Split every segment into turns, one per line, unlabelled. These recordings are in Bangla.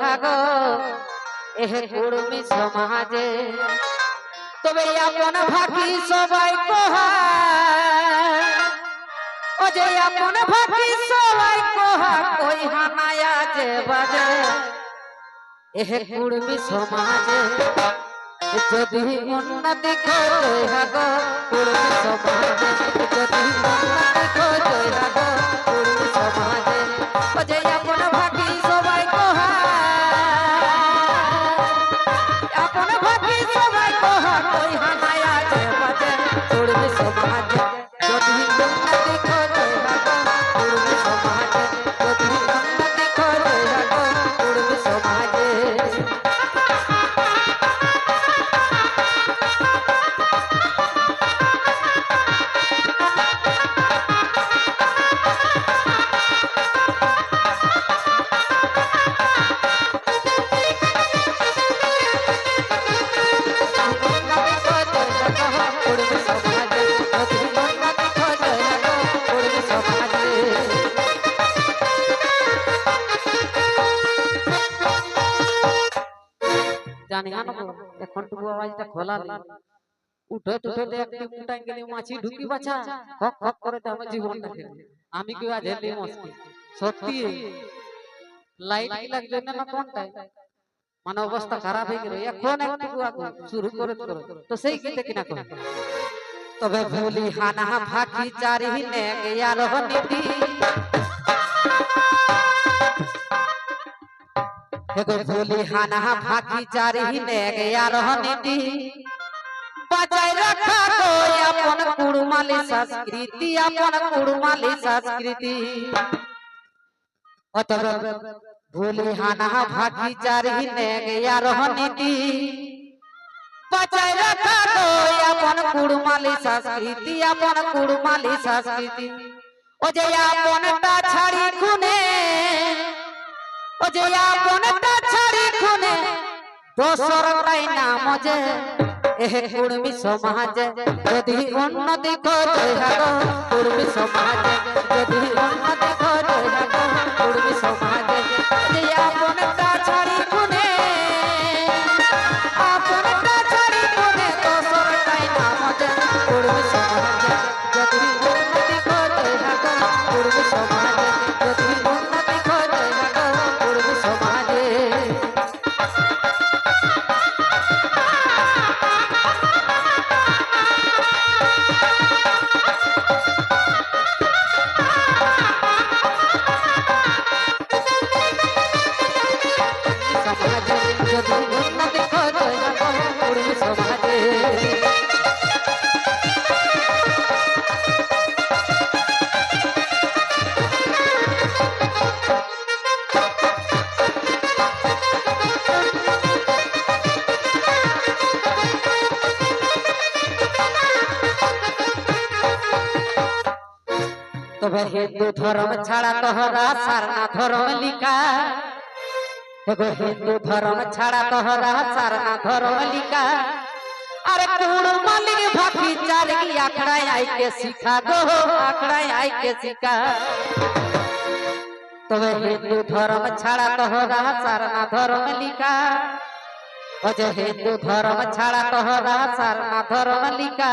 থাকো এহে কুড়মি সমাজে। তবে আপন ভাকি সবাই কোহা ও যে আপন ভাকি সবাই কোহা কই হানায়া যে বাজে। এহে কুড়মি সমাজে যদি উন্নতি করে হাগো কুড়মি সমাজে যদি উন্নতি করে হাগো কুড়মি সমাজে জানি না এখন টুকু আওয়াজটা খোলা নেই। উঠে উঠে একটি মুটাই গেলে মাছি ঢুকি বাছা। হক হক করে তো আমার জীবনটা খেলে আমি কি আজ হেলি মস্তি সত্যি? লাইট লাগ জন্য না কোনটাই মানে অবস্থা খারাপ হয়ে গেল। এখন একটু শুরু করে করো তো সেই গীতে কিনা করে? তবে ভুলি হানা ফাঁকি চারি নে গেয়াল নীতি এগো ভুলি হানা ফাঁকি চারি নে গেয়াল নীতি। বাজাই রাখা গো আপন কুড়মালি সংস্কৃতি, আপন কুড়মালি সংস্কৃতি। অতএব ভুলি হানা ভাগি চারি নে গেয়ার নীতি। বাজাই রাখা গো আপন কুড়মালি সংস্কৃতি, আপন কুড়মালি সংস্কৃতি। ও যে আপনটা ছাড়ি খুনে ও যে আপনটা ছাড়ি খুনে, দোসর তাই নাম যে এহে কুড়মি সমাজে যদি উন্নতি করে হাগো কুড়মি সমাজে যদি উন্নতি করে হাগো কুড়মি সমাজে যে আপনটা ছাড়ি খুনে আপনটা ছাড়ি খুনে, দোসর তাই নাম যে কুড়মি সমাজে তবে হিন্দু ধর্ম ছাড়া তোহরা সারনা ধর্ম লিখা। এগো হিন্দু ধর্ম ছাড়া তোহরা সারনা ধর্ম লিখা। আরে কুড় মালিক ভাবি চার আখড়ায় আইকে শিখা গো, আখড়ায় আইকে শিখা। তবে হিন্দু ধর্ম ছাড়া তোহরা সারনা ধর্ম যে হিন্দু ধর্ম ছাড়া তোহরা সারনা ধর্ম লিখা।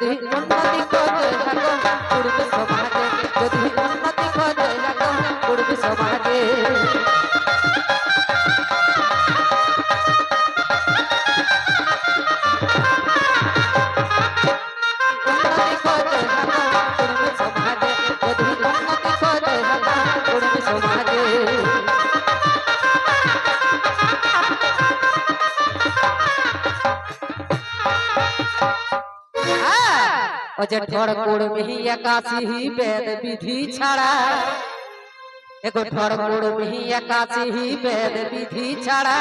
যদি উন্নতি যদি ঠর কুড়মি একাশি বেদ বিধি ছাড়া। এগো ঠর কুড়মি একাশি বেদ বিধি ছাড়া।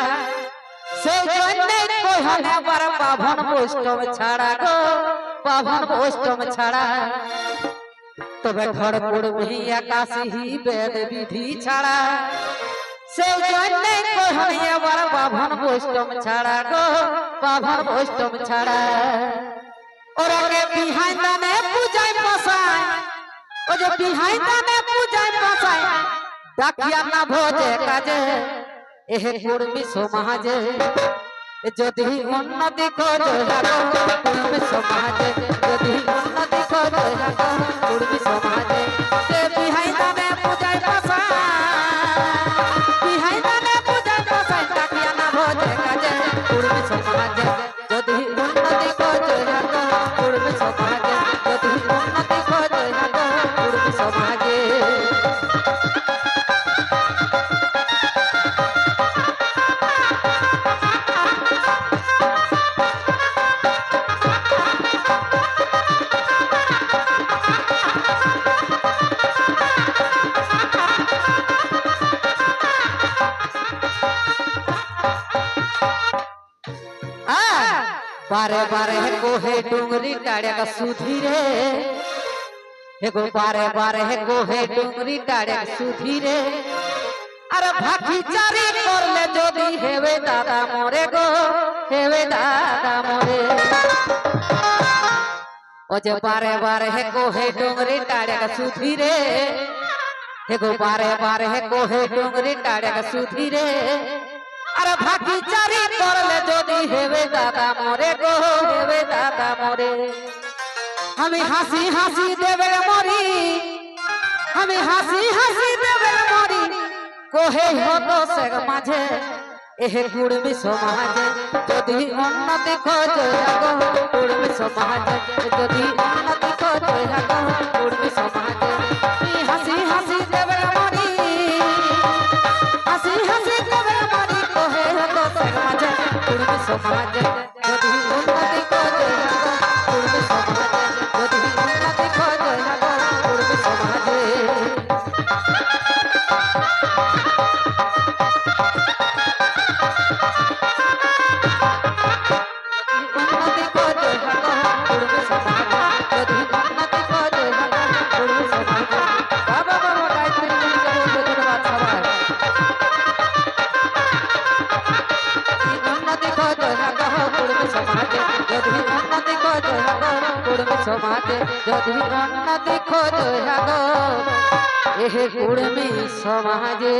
সেই জন্যে কহনে বার পাভন বৈষ্ণব ছাড়া গো। পাভন বৈষ্ণব ছাড়া। তবে কুড়মি একাশি বেদ বিধি ছাড়া। সেই জন্যে কহনে পাভন বৈষ্ণব ছাড়া গো। পাভন বৈষ্ণব ছাড়া। ওরাকে বিহাইন্দানে পূজায় বসায়। ও যে বিহাইন্দানে পূজায় বসায়। ডাকিয়া না ভোজে কাজে, এহে সমাজে। যদি উন্নতি করে সমাজে। যদি উন্নতি সমাজে। बारे बारे कोहे डूंगरी टाड़े का सुधी रे। एगो बारे बारे कोहे डूंगरी टाड़े का सुधी रे। अरे भागी चारी कर ले जोदी हेवे दादा मोरे गो, हेवे दादा मोरे। ओ जे बारे बारे कोहे डूंगरी टाड़े का सुधी रे। एगो बारे बारे कोहे डूंगरी टाड़े का सुधी रे। আরে ভাগি চারি করলে যদি হেবে দাদা মরে গো, হেবে দাদা মরে। আমি হাসি হাসি দেবে মরি, আমি হাসি হাসি দেবে মরি। কোহে হতো সে মাঝে, এহে কুড়মি সমাজে যদি উন্নতি খোঁজো কুড়মি সমাজে যদি উন্নতি খোঁজো কুড়মি সমাজ যদি উন্নতি হাগো এহে কুড়মি সমাজে।